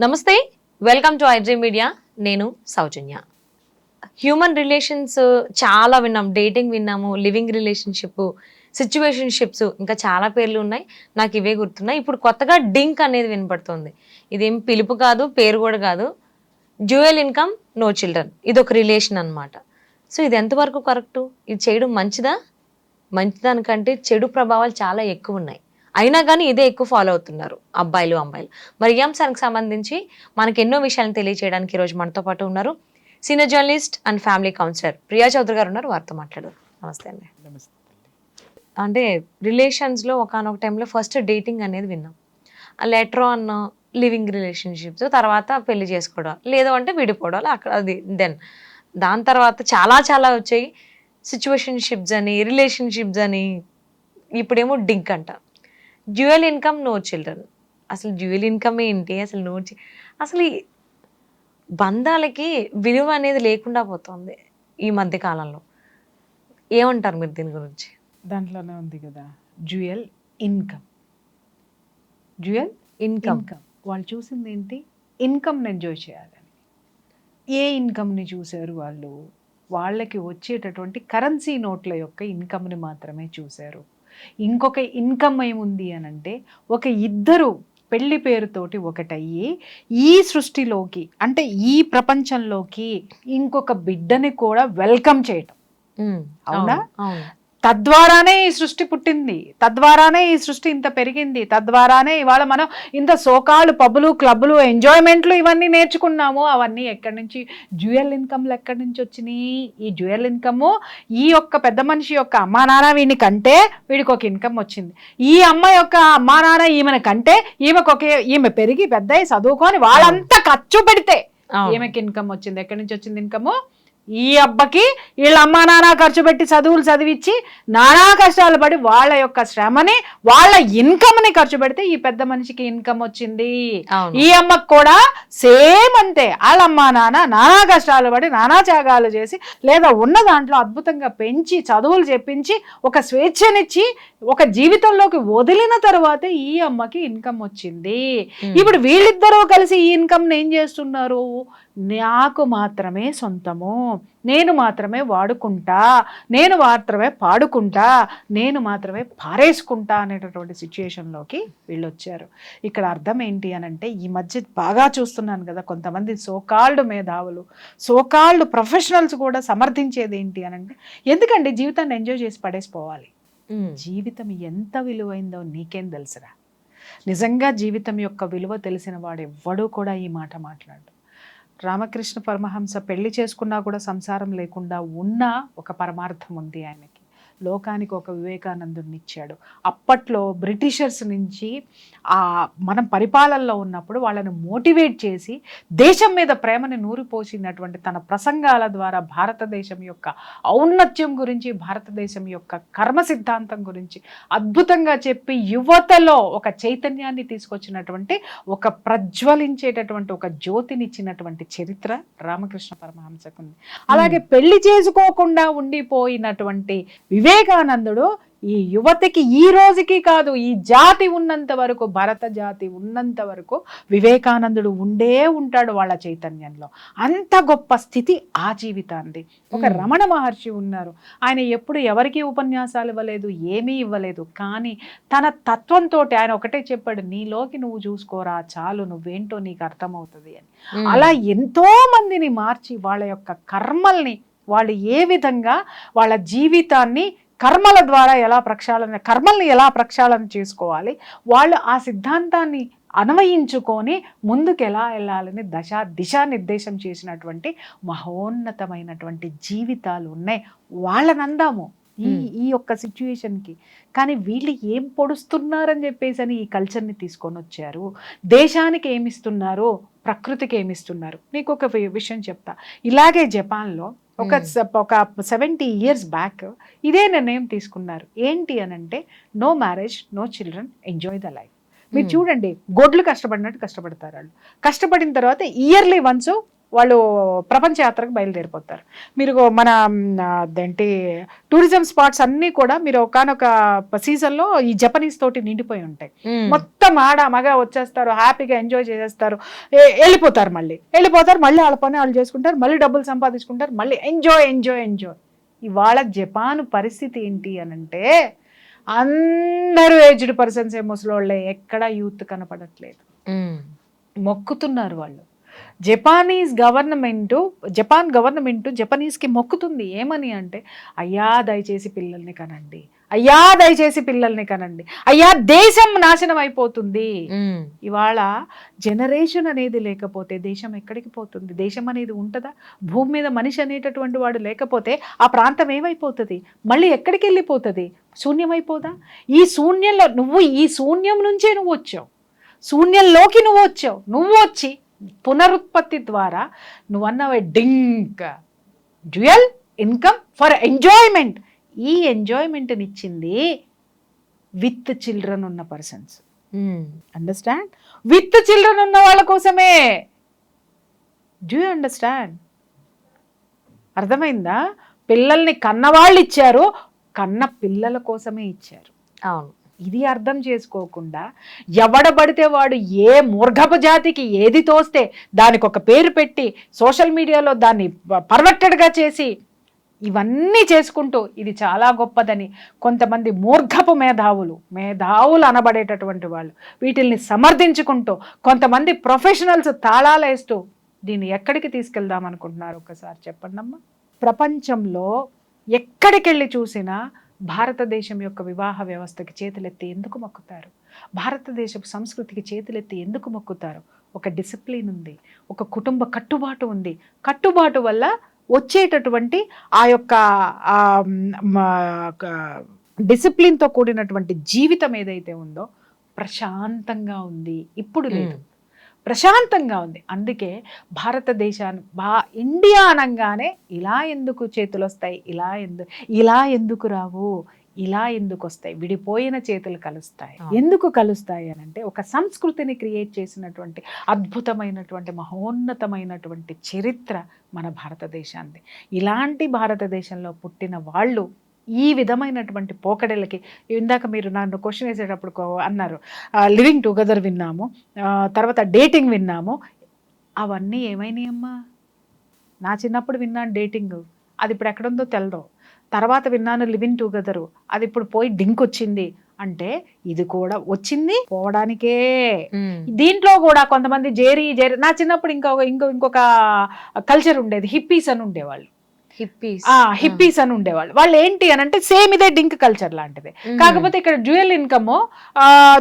నమస్తే welcome to iDream media. నేను సౌజన్య. Human relations చాలా విన్నాం డేటింగ్ విన్నాము లివింగ్ రిలేషన్షిప్ సిచ్యువేషన్షిప్స్ ఇంకా చాలా పేర్లు ఉన్నాయి నాకు ఇవే గుర్తున్నాయి. ఇప్పుడు కొత్తగా డింక్ అనేది వినపడుతుంది. ఇదేం పిలుపు కాదు పేరు కూడా కాదు. Dual income no children. ఇది ఒక రిలేషన్ అన్నమాట. సో ఇది ఎంతవరకు కరెక్టు? ఇది చేయడం మంచిదా? మంచిదానికంటే చెడు ప్రభావాలు చాలా ఎక్కువ ఉన్నాయి అయినా కానీ ఇదే ఎక్కువ ఫాలో అవుతున్నారు అబ్బాయిలు అమ్మాయిలు. మరి ఈ అంశానికి సంబంధించి మనకి ఎన్నో విషయాలను తెలియజేయడానికి ఈరోజు మనతో పాటు ఉన్నారు senior journalist and family counsellor Priya Chaudhary garu ఉన్నారు. వారితో మాట్లాడారు నమస్తే అండి. అంటే రిలేషన్స్లో ఒకనొక టైంలో ఫస్ట్ డేటింగ్ అనేది విన్నాం. లెటర్ అన్న లివింగ్ రిలేషన్షిప్స్ తర్వాత పెళ్ళి చేసుకోవడం లేదు అంటే విడిపోవడం అక్కడ అది దెన్ దాని తర్వాత చాలా చాలా వచ్చాయి. సిచ్యువేషన్షిప్స్ అని రిలేషన్షిప్స్ అని ఇప్పుడేమో డింక్ అంట. Dual income no children. అసలు డ్యూయల్ ఇన్కమ్ ఏంటి? అసలు నో అసలు బంధాలకి విలువ అనేది లేకుండా పోతుంది ఈ మధ్య కాలంలో. ఏమంటారు మీరు దీని గురించి? దాంట్లోనే ఉంది కదా dual income. Dual income. Income. వాళ్ళు చూసింది ఏంటి? ఇన్కమ్ని ఎంజాయ్ చేయాలని. ఏ ఇన్కమ్ని చూశారు వాళ్ళు? వాళ్ళకి వచ్చేటటువంటి కరెన్సీ నోట్ల యొక్క ఇన్కమ్ని మాత్రమే చూశారు. ఇంకొక ఇన్కమ్ ఏముంది అని అంటే ఒక ఇద్దరు పెళ్ళి పేరుతోటి ఒకటయ్యి ఈ సృష్టిలోకి అంటే ఈ ప్రపంచంలోకి ఇంకొక బిడ్డని కూడా వెల్కమ్ చేయటం. అవునా? తద్వారానే ఈ సృష్టి పుట్టింది. తద్వారానే ఈ సృష్టి ఇంత పెరిగింది. తద్వారానే ఇవాళ మనం ఇంత సోకాలు పబ్బులు క్లబ్బులు ఎంజాయ్మెంట్లు ఇవన్నీ నేర్చుకున్నాము. అవన్నీ ఎక్కడి నుంచి? జ్యువెల్ ఇన్కమ్లు ఎక్కడి నుంచి వచ్చినాయి? ఈ జ్యువెల్ ఇన్కమ్ ఈ యొక్క పెద్ద మనిషి యొక్క అమ్మా నాన్న వీడిని కంటే వీడికి ఒక ఇన్కమ్ వచ్చింది. ఈ అమ్మ యొక్క అమ్మా నాన్న ఈమెను కంటే ఈమెకు ఒక ఈమె పెరిగి పెద్ద చదువుకొని వాళ్ళంతా ఖర్చు పెడితే. ఈమెకి ఇన్కమ్ వచ్చింది. ఎక్కడి నుంచి వచ్చింది ఇన్కమ్? ఈ అబ్బకి వీళ్ళ అమ్మా నాన్న ఖర్చు పెట్టి చదువులు చదివించి నానా కష్టాలు పడి వాళ్ళ యొక్క శ్రమని వాళ్ళ ఇన్కమ్ని ఖర్చు పెడితే ఈ పెద్ద మనిషికి ఇన్కమ్ వచ్చింది. ఈ అమ్మకు కూడా సేమ్ అంతే. వాళ్ళ అమ్మా నాన్న నానా కష్టాలు పడి నానా త్యాగాలు చేసి లేదా ఉన్న దాంట్లో అద్భుతంగా పెంచి చదువులు చెప్పించి ఒక స్వేచ్ఛనిచ్చి ఒక జీవితంలోకి వదిలిన తర్వాతే ఈ అమ్మకి ఇన్కమ్ వచ్చింది. ఇప్పుడు వీళ్ళిద్దరూ కలిసి ఈ ఇన్కమ్ ఏం చేస్తున్నారు? నాకు మాత్రమే సొంతము. నేను మాత్రమే వాడుకుంటా. నేను మాత్రమే పాడుకుంటా. నేను మాత్రమే పారేసుకుంటా అనేటటువంటి సిచ్యుయేషన్లోకి వీళ్ళు వచ్చారు ఇక్కడ అర్థం ఏంటి అని అంటే ఈ మధ్య బాగా చూస్తున్నాను కదా కొంతమంది సోకాల్డ్ మేధావులు. సోకాల్డ్ ప్రొఫెషనల్స్ కూడా సమర్థించేది ఏంటి అని అంటే ఎందుకండి జీవితాన్ని ఎంజాయ్ చేసి పడేసిపోవాలి? జీవితం ఎంత విలువైందో నీకేం తెలుసురా? నిజంగా జీవితం యొక్క విలువ తెలిసిన వాడు ఎవ్వడూ కూడా ఈ మాట మాట్లాడు రామకృష్ణ పరమహంస పెళ్ళి చేసుకున్నా కూడా సంసారం లేకుండా ఉన్న ఒక పరమార్థం ఉంది ఆయనకి. లోకానికి ఒక వివేకానందుడిని ఇచ్చాడు అప్పట్లో బ్రిటిషర్స్ నుంచి ఆ మనం పరిపాలనలో ఉన్నప్పుడు వాళ్ళని మోటివేట్ చేసి దేశం మీద ప్రేమని నూరిపోసినటువంటి తన ప్రసంగాల ద్వారా భారతదేశం యొక్క ఔన్నత్యం గురించి భారతదేశం యొక్క కర్మ సిద్ధాంతం గురించి అద్భుతంగా చెప్పి యువతలో ఒక చైతన్యాన్ని తీసుకొచ్చినటువంటి ఒక ప్రజ్వలించేటటువంటి ఒక జ్యోతినిచ్చినటువంటి చరిత్ర రామకృష్ణ పరమహంసకు ఉంది అలాగే పెళ్ళి చేసుకోకుండా ఉండిపోయినటువంటి వివేకానందుడు ఈ యువతికి ఈ రోజుకి కాదు ఈ జాతి ఉన్నంత వరకు భరత జాతి ఉన్నంత వరకు వివేకానందుడు ఉండే ఉంటాడు వాళ్ళ చైతన్యంలో. అంత గొప్ప స్థితి ఆ జీవితాంది. ఒక. రమణ మహర్షి ఉన్నారు. ఆయన ఎప్పుడు ఎవరికి ఉపన్యాసాలు ఇవ్వలేదు ఏమీ ఇవ్వలేదు. కానీ తన తత్వంతో ఆయన ఒకటే చెప్పాడు నీలోకి నువ్వు చూసుకోరా చాలు నువ్వేంటో నీకు అర్థమవుతుంది అని. అలా ఎంతో మందిని మార్చి వాళ్ళ యొక్క కర్మల్ని వాళ్ళు ఏ విధంగా వాళ్ళ జీవితాన్ని కర్మల ద్వారా ఎలా ప్రక్షాళన కర్మల్ని ఎలా ప్రక్షాళన చేసుకోవాలి వాళ్ళు ఆ సిద్ధాంతాన్ని అన్వయించుకొని ముందుకు ఎలా వెళ్ళాలని దశ దిశానిర్దేశం చేసినటువంటి మహోన్నతమైనటువంటి జీవితాలు ఉన్నాయి. వాళ్ళని అందాము ఈ. ఈ యొక్క సిచ్యుయేషన్కి. కానీ వీళ్ళు ఏం పొడుస్తున్నారని చెప్పేసి అని ఈ కల్చర్ని తీసుకొని వచ్చారు. దేశానికి ఏమిస్తున్నారు ప్రకృతికి ఏమిస్తున్నారు? నీకు ఒక విషయం చెప్తా. ఇలాగే జపాన్లో ఒక Hmm. ఒక సెవెంటీ ఇయర్స్ బ్యాక్ ఇదే నిర్ణయం తీసుకున్నారు ఏంటి అని అంటే no marriage no children enjoy the life మీరు Hmm. చూడండి గొడ్లు కష్టపడినట్టు కష్టపడతారు వాళ్ళు కష్టపడిన తర్వాత ఇయర్లీ వన్స్ వాళ్ళు ప్రపంచ యాత్రకు బయలుదేరిపోతారు. మీరు మన అదేంటి టూరిజం స్పాట్స్ అన్నీ కూడా మీరు ఒకనొక సీజన్లో ఈ జపనీస్ తోటి నిండిపోయి ఉంటాయి. మొత్తం ఆడ మగ వచ్చేస్తారు హ్యాపీగా ఎంజాయ్ చేసేస్తారు. వెళ్ళిపోతారు మళ్ళీ. వెళ్ళిపోతారు మళ్ళీ వాళ్ళ పని వాళ్ళు చేసుకుంటారు మళ్ళీ డబ్బులు సంపాదించుకుంటారు మళ్ళీ ఎంజాయ్ ఎంజాయ్ ఎంజాయ్. ఇవాళ జపాన్ పరిస్థితి ఏంటి అని అంటే అందరూ ఏజ్డ్ పర్సన్స్ ఏ ముసలోళ్ళే ఎక్కడ యూత్ కనపడట్లేదు. మొక్కుతున్నారు వాళ్ళు. జపానీస్ గవర్నమెంట్ జపాన్ గవర్నమెంట్ జపనీస్కి మొక్కుతుంది ఏమని అంటే అయ్యా దయచేసి పిల్లల్ని కనండి. అయ్యా దయచేసి పిల్లల్ని కనండి. అయ్యా దేశం నాశనం అయిపోతుంది. ఇవాళ జనరేషన్ అనేది లేకపోతే దేశం ఎక్కడికి పోతుంది? దేశం అనేది ఉంటుందా? భూమి మీద మనిషి అనేటటువంటి వాడు లేకపోతే ఆ ప్రాంతం ఏమైపోతుంది? మళ్ళీ ఎక్కడికి వెళ్ళిపోతుంది? శూన్యమైపోదా? ఈ శూన్యంలో నువ్వు ఈ శూన్యం నుంచే నువ్వు వచ్చావు. శూన్యంలోకి నువ్వు వచ్చావు. నువ్వు వచ్చి పునరుత్పత్తి ద్వారా నువ్వు అన్నవే DINK dual income for enjoyment. ఈ ఎంజాయ్మెంట్ని ఇచ్చింది విత్ చిల్డ్రన్ ఉన్న పర్సన్స్. అండర్స్టాండ్? విత్ చిల్డ్రన్ ఉన్న వాళ్ళ కోసమే. Do you understand? అర్థమైందా? పిల్లల్ని కన్నవాళ్ళు ఇచ్చారు కన్న పిల్లల కోసమే ఇచ్చారు. అవును. ఇది అర్థం చేసుకోకుండా ఎవడబడితే వాడు ఏ మూర్ఘపు జాతికి ఏది తోస్తే దానికి ఒక పేరు పెట్టి సోషల్ మీడియాలో దాన్ని పర్వెక్టెడ్గా చేసి ఇవన్నీ చేసుకుంటూ ఇది చాలా గొప్పదని కొంతమంది మూర్ఘపు మేధావులు మేధావులు అనబడేటటువంటి వాళ్ళు వీటిల్ని సమర్థించుకుంటూ కొంతమంది ప్రొఫెషనల్స్ తాళాలేస్తూ దీన్ని ఎక్కడికి తీసుకెళ్దాం అనుకుంటున్నారు? ఒకసారి చెప్పండి అమ్మా ప్రపంచంలో ఎక్కడికి వెళ్ళి చూసినా భారతదేశం యొక్క వివాహ వ్యవస్థకి చేతులెత్తి ఎందుకు మొక్కుతారు? భారతదేశపు సంస్కృతికి చేతులెత్తి ఎందుకు మొక్కుతారు? ఒక డిసిప్లిన్ ఉంది ఒక కుటుంబ కట్టుబాటు ఉంది. కట్టుబాటు వల్ల వచ్చేటటువంటి ఆ యొక్క ఆ, డిసిప్లిన్తో కూడినటువంటి జీవితం ఏదైతే ఉందో ప్రశాంతంగా ఉంది. ఇప్పుడు లేదు. ప్రశాంతంగా ఉంది. అందుకే భారతదేశాన్ని బా ఇండియా అనగానే ఇలా ఎందుకు చేతులు వస్తాయి? ఇలా ఎందుకు ఇలా ఎందుకు రావు? ఇలా ఎందుకు వస్తాయి? విడిపోయిన చేతులు కలుస్తాయి. ఎందుకు కలుస్తాయి అని అంటే ఒక సంస్కృతిని క్రియేట్ చేసినటువంటి అద్భుతమైనటువంటి మహోన్నతమైనటువంటి చరిత్ర మన భారతదేశాన్ని ఇలాంటి భారతదేశంలో పుట్టిన వాళ్ళు ఈ విధమైనటువంటి పోకడలకి ఇందాక మీరు నన్ను క్వశ్చన్ వేసేటప్పుడు అన్నారు. లివింగ్ టుగెదర్ విన్నాము. తర్వాత డేటింగ్ విన్నాము. అవన్నీ ఏమైనాయమ్మా నా చిన్నప్పుడు విన్నాను డేటింగ్ అది ఇప్పుడు ఎక్కడుందో తెలదు. తర్వాత విన్నాను లివింగ్ టుగెదరు అది ఇప్పుడు పోయి డింక్ వచ్చింది. అంటే ఇది కూడా వచ్చింది పోవడానికే. దీంట్లో కూడా కొంతమంది జేరీ జేరీ నా చిన్నప్పుడు ఇంకో ఇంకో ఇంకొక కల్చర్ ఉండేది. హిప్పీస్ అని ఉండేవాళ్ళు. హిప్పీస్ ఆ హిప్పీస్ అని ఉండేవాళ్ళు. వాళ్ళు ఏంటి అని అంటే సేమ్ ఇదే డింక్ కల్చర్ లాంటిది. కాకపోతే ఇక్కడ డ్యూయల్ ఇన్కమ్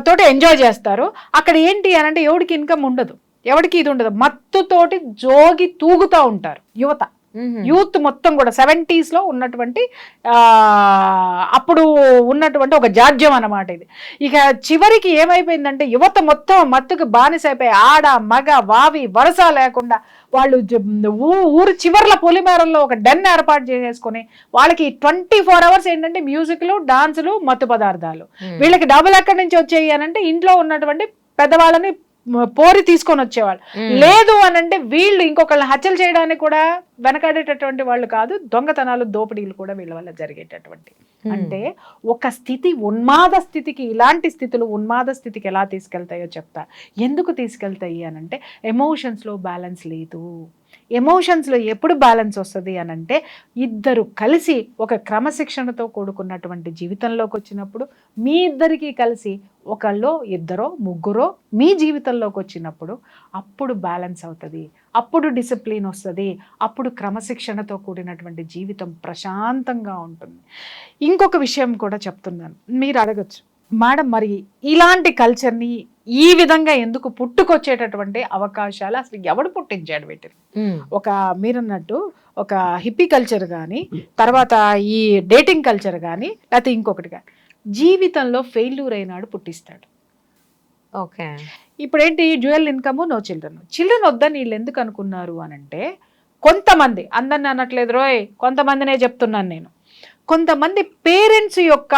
తోటి ఎంజాయ్ చేస్తారు. అక్కడ ఏంటి అని అంటే ఎవడికి ఇన్కమ్ ఉండదు. ఎవడికి ఇది ఉండదు. మత్తుతోటి జోగి తూగుతూ ఉంటారు యువత. యూత్ మొత్తం కూడా 70s లో ఉన్నటువంటి అప్పుడు ఉన్నటువంటి ఒక జాడ్యం అన్నమాట ఇది. ఇక చివరికి ఏమైపోయిందంటే యువత మొత్తం మత్తుకు బానిసైపోయి ఆడ మగ వావి వరస లేకుండా వాళ్ళు ఊరు చివర్ల పొలిమేరల్లో ఒక డెన్ ఏర్పాటు చేసేసుకొని వాళ్ళకి ట్వంటీ ఫోర్ అవర్స్ ఏంటంటే మ్యూజిక్లు డాన్సులు మత్తు పదార్థాలు. వీళ్ళకి డబ్బులు ఎక్కడి నుంచి వచ్చాయి అని అంటే ఇంట్లో ఉన్నటువంటి పెద్దవాళ్ళని పోరి తీసుకొని వచ్చేవాళ్ళు. లేదు అని అంటే వీళ్ళు ఇంకొకళ్ళని హత్యలు చేయడానికి కూడా వెనకాడేటటువంటి వాళ్ళు కాదు దొంగతనాలు దోపిడీలు కూడా వీళ్ళ వల్ల జరిగేటటువంటి. అంటే ఒక స్థితి ఉన్మాద స్థితికి ఇలాంటి స్థితులు ఉన్మాద స్థితికి ఎలా తీసుకెళ్తాయో చెప్తా ఎందుకు తీసుకెళ్తాయి అని అంటే ఎమోషన్స్లో బ్యాలెన్స్ లేదు ఎమోషన్స్లో ఎప్పుడు బ్యాలెన్స్ వస్తుంది అని అంటే ఇద్దరు కలిసి ఒక క్రమశిక్షణతో కూడుకున్నటువంటి జీవితంలోకి వచ్చినప్పుడు మీ ఇద్దరికీ కలిసి ఒకళ్ళో ఇద్దరో ముగ్గురో మీ జీవితంలోకి వచ్చినప్పుడు అప్పుడు బ్యాలెన్స్ అవుతుంది. అప్పుడు డిసిప్లిన్ వస్తుంది. అప్పుడు క్రమశిక్షణతో కూడినటువంటి జీవితం ప్రశాంతంగా ఉంటుంది. ఇంకొక విషయం కూడా చెప్తున్నాను. మీరు అడగచ్చు. మేడం మరి ఇలాంటి కల్చర్ని ఈ విధంగా ఎందుకు పుట్టుకొచ్చేటటువంటి అవకాశాలు? అసలు ఎవడు పుట్టించాడు వీటిని. ఒక మీరన్నట్టు ఒక హిప్పీ కల్చర్ కానీ తర్వాత ఈ డేటింగ్ కల్చర్ కానీ లేకపోతే ఇంకొకటి కానీ జీవితంలో ఫెయిల్యూర్ అయినాడు పుట్టిస్తాడు. ఓకే. ఇప్పుడు ఏంటి dual income no children. Children వద్దని వీళ్ళు ఎందుకు అనుకున్నారు అని అంటే కొంతమంది అందరిని అనట్లేదు రోయ్ కొంతమందినే చెప్తున్నాను నేను. కొంతమంది పేరెంట్స్ యొక్క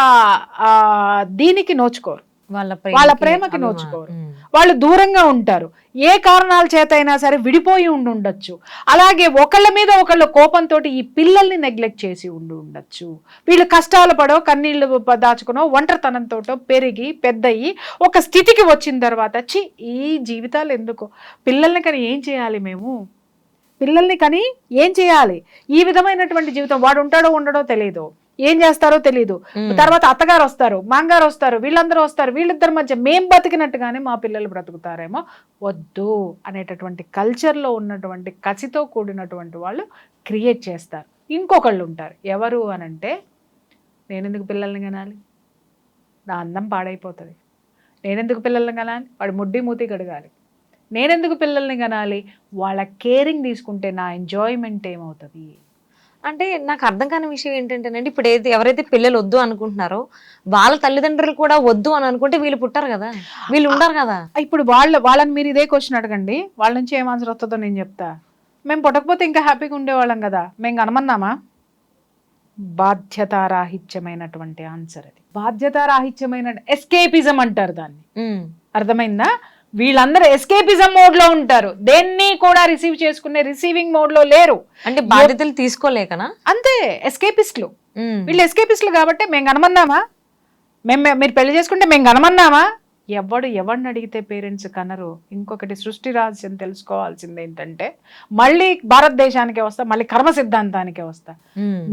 దీనికి నోచుకోరు. వాళ్ళ వాళ్ళ ప్రేమకి. నోచుకోరు. వాళ్ళు దూరంగా ఉంటారు. ఏ కారణాల చేత అయినా సరే విడిపోయి ఉండి ఉండొచ్చు. అలాగే ఒకళ్ళ మీద ఒకళ్ళ కోపంతో ఈ పిల్లల్ని నెగ్లెక్ట్ చేసి ఉండి ఉండొచ్చు. వీళ్ళు కష్టాలు పడో కన్నీళ్ళు ప- దాచుకునో ఒంటరితనంతో పెరిగి పెద్దయి ఒక స్థితికి వచ్చిన తర్వాత చి ఈ జీవితాలు ఎందుకు? పిల్లల్ని కానీ ఏం చేయాలి మేము? పిల్లల్ని కానీ ఏం చేయాలి? ఈ విధమైనటువంటి జీవితం వాడు ఉంటాడో ఉండడో తెలియదు ఏం చేస్తారో తెలియదు. తర్వాత అత్తగారు వస్తారు మాంగారు వస్తారు వీళ్ళందరూ వస్తారు వీళ్ళిద్దరి మధ్య మేం బతికినట్టుగానే మా పిల్లలు బ్రతుకుతారేమో? వద్దు అనేటటువంటి కల్చర్లో ఉన్నటువంటి కసితో కూడినటువంటి వాళ్ళు క్రియేట్ చేస్తారు. ఇంకొకళ్ళు ఉంటారు. ఎవరు అనంటే నేనెందుకు పిల్లల్ని కనాలి? నా అందం పాడైపోతుంది. నేనెందుకు పిల్లల్ని కనాలి? వాడు ముడ్డి మూతి కడగాలి. నేనెందుకు పిల్లల్ని కనాలి? వాళ్ళ కేరింగ్ తీసుకుంటే నా ఎంజాయ్మెంట్ ఏమవుతుంది? అంటే నాకు అర్థం కాని విషయం ఏంటంటేనండి ఇప్పుడు ఏది ఎవరైతే పిల్లలు వద్దు అనుకుంటున్నారో వాళ్ళ తల్లిదండ్రులు కూడా వద్దు అని అనుకుంటే వీళ్ళు పుట్టారు కదా. వీళ్ళు ఉండరు కదా. ఇప్పుడు వాళ్ళ వాళ్ళని మీరు ఇదే క్వశ్చన్ అడగండి. వాళ్ళ నుంచి ఏం ఆన్సర్ వస్తుందో నేను చెప్తా. మేము పుట్టకపోతే ఇంకా హ్యాపీగా ఉండేవాళ్ళం కదా. మేము కనమన్నామా? బాధ్యతారాహిత్యమైనటువంటి ఆన్సర్ అది. బాధ్యతారాహిత్యమైన ఎస్కేపిజం అంటారు దాన్ని. అర్థమైందా? వీళ్ళందరూ ఎస్కేపిజం మోడ్లో ఉంటారు. దేన్ని కూడా రిసీవ్ చేసుకునే రిసీవింగ్ మోడ్లో లేరు. అంటే బాధ్యతలు తీసుకోలేకనా? అంతే ఎస్కేపిస్ట్లు. వీళ్ళు ఎస్కేపిస్ట్లు కాబట్టి మేము కనమన్నామా మేము మీరు పెళ్ళి చేసుకుంటే మేము కనమన్నామా ఎవడు ఎవరిని అడిగితే పేరెంట్స్ కనరు. ఇంకొకటి సృష్టి రహస్యం తెలుసుకోవాల్సింది ఏంటంటే మళ్ళీ భారతదేశానికే వస్తా మళ్ళీ కర్మ సిద్ధాంతానికే వస్తా.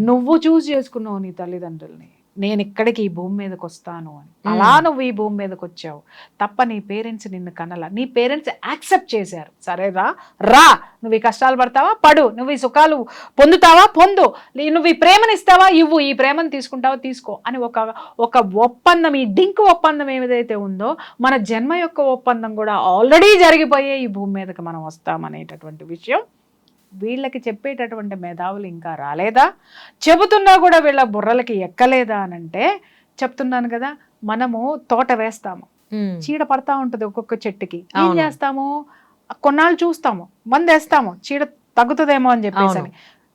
నువ్వు చూస్ చేసుకున్నావు నీ తల్లిదండ్రుల్ని. నేను ఇక్కడికి ఈ భూమి మీదకి వస్తాను అని అలా నువ్వు ఈ భూమి మీదకి వచ్చావు తప్ప నీ పేరెంట్స్ నిన్ను కనల. నీ పేరెంట్స్ యాక్సెప్ట్ చేశారు. సరే రా రా. నువ్వు ఈ కష్టాలు పడతావా? పడు. నువ్వు ఈ సుఖాలు పొందుతావా? పొందు. నువ్వు ఈ ప్రేమను ఇస్తావా ఇవ్వు. ఈ ప్రేమను తీసుకుంటావా? తీసుకో అని ఒక ఒక ఒప్పందం ఈ డింక్ ఒప్పందం ఏదైతే ఉందో మన జన్మ యొక్క ఒప్పందం కూడా ఆల్రెడీ జరిగిపోయే ఈ భూమి మీదకి మనం వస్తామనేటటువంటి విషయం వీళ్ళకి చెప్పేటటువంటి మేధావులు ఇంకా రాలేదా? చెబుతున్నా కూడా వీళ్ళ బుర్రలకి ఎక్కలేదా అనంటే చెప్తున్నాను కదా మనము తోట వేస్తాము. చీడ పడతా ఉంటుంది ఒక్కొక్క చెట్టుకి. ఏం. చేస్తాము? కొన్నాళ్ళు చూస్తాము. మందు వేస్తాము చీడ తగ్గుతుందేమో అని చెప్పేసి. అని.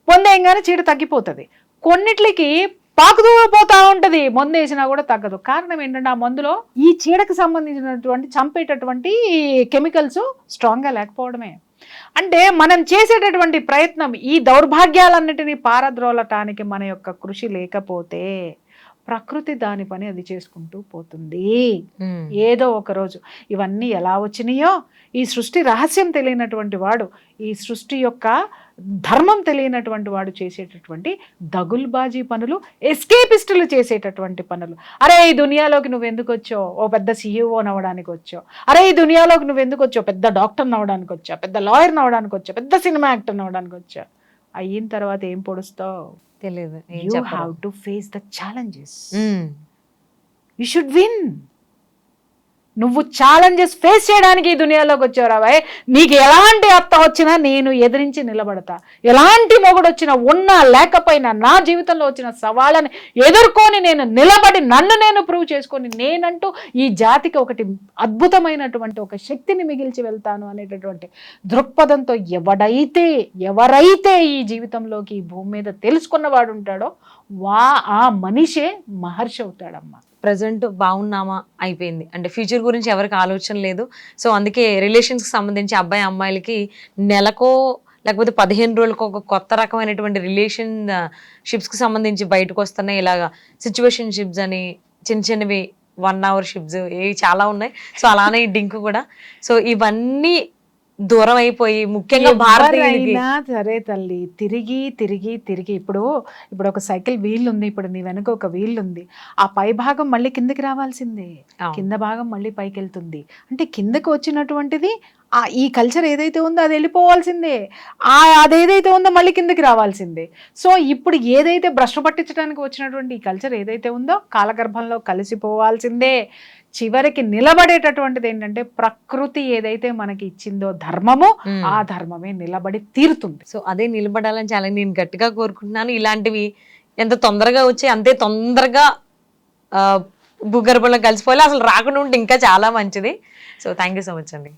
పొందేయంగానే చీడ తగ్గిపోతుంది. కొన్నిట్లకి పాకుతూ పోతా ఉంటది. మందు వేసినా కూడా తగ్గదు. కారణం ఏంటంటే ఆ మందులో ఈ చీడకు సంబంధించినటువంటి చంపేటటువంటి కెమికల్స్ స్ట్రాంగ్గా లేకపోవడమే. అంటే మనం చేసేటటువంటి ప్రయత్నం ఈ దౌర్భాగ్యాలన్నిటినీ పారద్రోలటానికి మన యొక్క కృషి లేకపోతే ప్రకృతి దాని పని అది చేసుకుంటూ పోతుంది. ఏదో ఒక రోజు ఇవన్నీ ఎలా వచ్చినాయో ఈ సృష్టి రహస్యం తెలియనటువంటి వాడు ఈ సృష్టి యొక్క ధర్మం తెలియనటువంటి వాడు చేసేటటువంటి దగుల్బాజీ పనులు ఎస్కేపిస్టులు చేసేటటువంటి పనులు. అరే ఈ దునియాలోకి నువ్వు ఎందుకు వచ్చావు? ఓ పెద్ద సీఈఓ నవ్వడానికి వచ్చావు. అరే ఈ దునియాలోకి నువ్వు ఎందుకు వచ్చావు? పెద్ద డాక్టర్ నవ్వడానికి వచ్చావు. పెద్ద లాయర్ నవ్వడానికి వచ్చావు. పెద్ద సినిమా యాక్టర్ నవ్వడానికి వచ్చావు. అయిన తర్వాత ఏం పొడుస్తావు తెలియదు you. Have to face the challenges. You should win నువ్వు ఛాలెంజెస్ ఫేస్ చేయడానికి ఈ దునియాలోకి వచ్చావు రాబాయ్ నీకు ఎలాంటి అత్త వచ్చినా నేను ఎదిరించి నిలబడతా. ఎలాంటి మొగుడు వచ్చినా ఉన్నా లేకపోయినా నా జీవితంలో వచ్చిన సవాళ్ళని ఎదుర్కొని నేను నిలబడి నన్ను నేను ప్రూవ్ చేసుకొని నేనంటూ ఈ జాతికి ఒకటి అద్భుతమైనటువంటి ఒక శక్తిని మిగిల్చి వెళ్తాను అనేటటువంటి దృక్పథంతో ఎవడైతే ఎవరైతే ఈ జీవితంలోకి ఈ భూమి మీద తెలుసుకున్నవాడు ఉంటాడో వా ఆ మనిషే మహర్షి అవుతాడమ్మా. ప్రజెంట్ బాగున్నామా అయిపోయింది. అంటే ఫ్యూచర్ గురించి ఎవరికి ఆలోచన లేదు. సో అందుకే రిలేషన్స్కి సంబంధించి అబ్బాయి అమ్మాయిలకి నెలకో లేకపోతే పదిహేను రోజులకు ఒక కొత్త రకమైనటువంటి రిలేషన్ షిప్స్కి సంబంధించి బయటకు వస్తున్నాయి. ఇలాగా సిచ్యువేషన్ షిప్స్ అని చిన్న చిన్నవి వన్ అవర్ షిప్స్ ఇవి చాలా ఉన్నాయి. సో అలానే ఈ డింక్ కూడా. సో ఇవన్నీ దూరం అయిపోయి ముఖ్యంగా భారతీయులకి. సరే తల్లి తిరిగి తిరిగి తిరిగి ఇప్పుడు ఇప్పుడు ఒక సైకిల్ వీల్ ఉంది ఇప్పుడు నీ వెనక ఒక వీల్ ఉంది ఆ పై భాగం మళ్ళీ కిందకి రావాల్సిందే. కింద భాగం మళ్ళీ పైకి వెళ్తుంది అంటే కిందకి వచ్చినటువంటిది ఆ ఈ కల్చర్ ఏదైతే ఉందో అది వెళ్ళిపోవాల్సిందే. ఆ అదేదైతే ఉందో మళ్ళీ కిందకి రావాల్సిందే. సో ఇప్పుడు ఏదైతే భ్రష్ట పట్టించడానికి వచ్చినటువంటి ఈ కల్చర్ ఏదైతే ఉందో కాలగర్భంలో కలిసిపోవాల్సిందే. చివరికి నిలబడేటటువంటిది ఏంటంటే ప్రకృతి ఏదైతే మనకి ఇచ్చిందో ధర్మము. ఆ ధర్మమే నిలబడి తీరుతుంది. సో అదే నిలబడాలని చాలా నేను గట్టిగా కోరుకుంటున్నాను. ఇలాంటివి ఎంత తొందరగా వచ్చి అంతే తొందరగా ఆ, భూగర్భంలో కలిసిపోయి అసలు రాకుండా ఉంటే ఇంకా చాలా మంచిది. So thank you so much అండి.